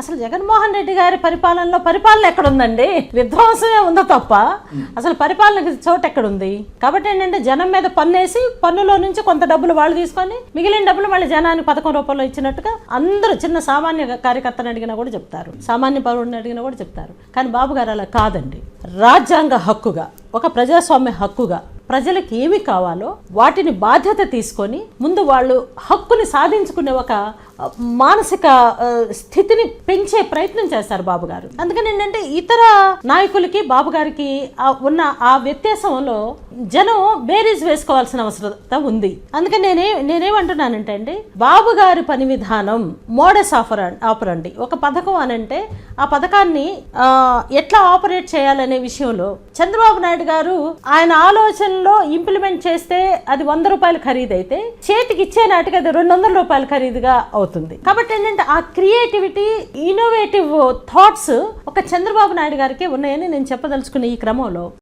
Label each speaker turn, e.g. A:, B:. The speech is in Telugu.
A: అసలు జగన్మోహన్ రెడ్డి గారి పరిపాలనలో పరిపాలన ఎక్కడుందండి? విధ్వంసమే ఉందో తప్ప. అసలు పరిపాలనకి చోటు ఎక్కడుంది? కాబట్టి ఏంటంటే జనం మీద పన్నేసి పన్నులో నుంచి కొంత డబ్బులు వాళ్ళు తీసుకొని మిగిలిన డబ్బులు మళ్ళీ జనానికి పథకం రూపంలో ఇచ్చినట్టుగా అందరూ చిన్న సామాన్య కార్యకర్తను అడిగినా కూడా చెప్తారు. సామాన్య పౌరుడిని అడిగినా కూడా చెప్తారు. కానీ బాబు గారు అలా కాదండి. రాజ్యాంగ హక్కుగా ఒక ప్రజాస్వామ్య హక్కుగా ప్రజలకు ఏమి కావాలో వాటిని బాధ్యత తీసుకొని ముందు వాళ్ళు హక్కుని సాధించుకునే ఒక మానసిక స్థితిని పెంచే ప్రయత్నం చేస్తారు బాబు గారు. అందుకని ఏంటంటే ఇతర నాయకులకి బాబు గారికి ఉన్న ఆ వ్యత్యాసంలో జనం బేరీజ్ వేసుకోవాల్సిన అవసరం ఉంది. అందుకని నేనే నేనేమంటున్నానంటే అండి బాబు గారి పని విధానం మోడస్ ఆఫర్ ఆపరండి ఒక పథకం అనంటే ఆ పథకాన్ని ఎట్లా ఆపరేట్ చేయాలనే విషయంలో చంద్రబాబు నాయుడు గారు ఆయన ఆలోచన ఆన్లైన్లో ఇంప్లిమెంట్ చేస్తే అది వంద రూపాయలు ఖరీదైతే చేతికి ఇచ్చే నాటికి అది రెండు వందల రూపాయలు ఖరీదుగా అవుతుంది. కాబట్టి ఏంటంటే ఆ క్రియేటివిటీ ఇన్నోవేటివ్ థాట్స్ ఒక చంద్రబాబు నాయుడు గారికి ఉన్నాయని నేను చెప్పదలుచుకున్న ఈ క్రమంలో